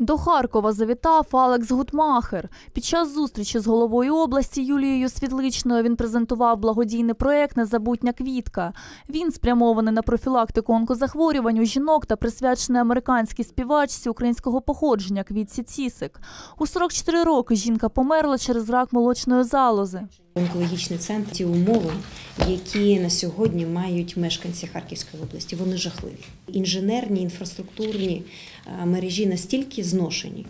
До Харкова завітав Алекс Гутмахер. Під час зустрічі з головою області Юлією Світличною він презентував благодійний проект Незабутня квітка. Він спрямований на профілактику онкозахворювань у жінок та присвячений американській співачці українського походження Квітці Цісик. У 44 роки жінка померла через рак молочної залози. Онкологічний центр ті умови, які на сьогодні мають мешканці Харківської області, вони жахливі. Інженерні, інфраструктурні е, мережі настільки зношені,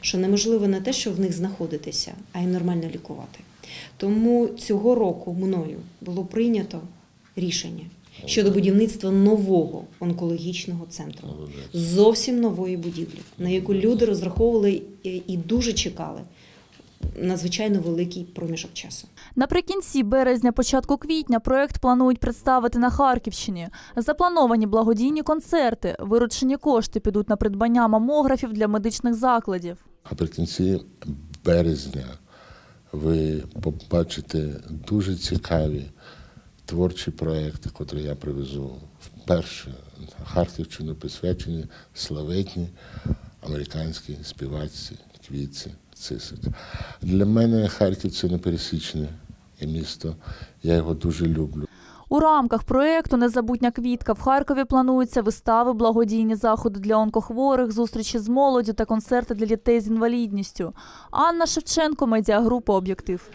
що неможливо не те, що в них знаходитися, а й нормально лікувати. Тому цього року мною було прийнято рішення щодо будівництва нового онкологічного центру, зовсім нової будівлі, на яку люди розраховували і і дуже чекали надзвичайно великий проміжок часу. Наприкінці березня, початку квітня, проект планують представити на Харківщині. Заплановані благодійні концерти. Виручені кошти підуть на придбання мамографів для медичних закладів. Наприкінці березня ви побачите дуже цікаві творчі проекти, котрі я привезу вперше на Харківщину присвячені славетній американській співачці Квітці Цисик. Для мене Харків це непересічне місто. Я його дуже люблю. У рамках проекту Незабутня квітка в Харкові плануються вистави, благодійні заходи для онкохворих, зустрічі з молоддю та концерти для дітей з інвалідністю. Анна Шевченко, медіагрупа Об'єктив.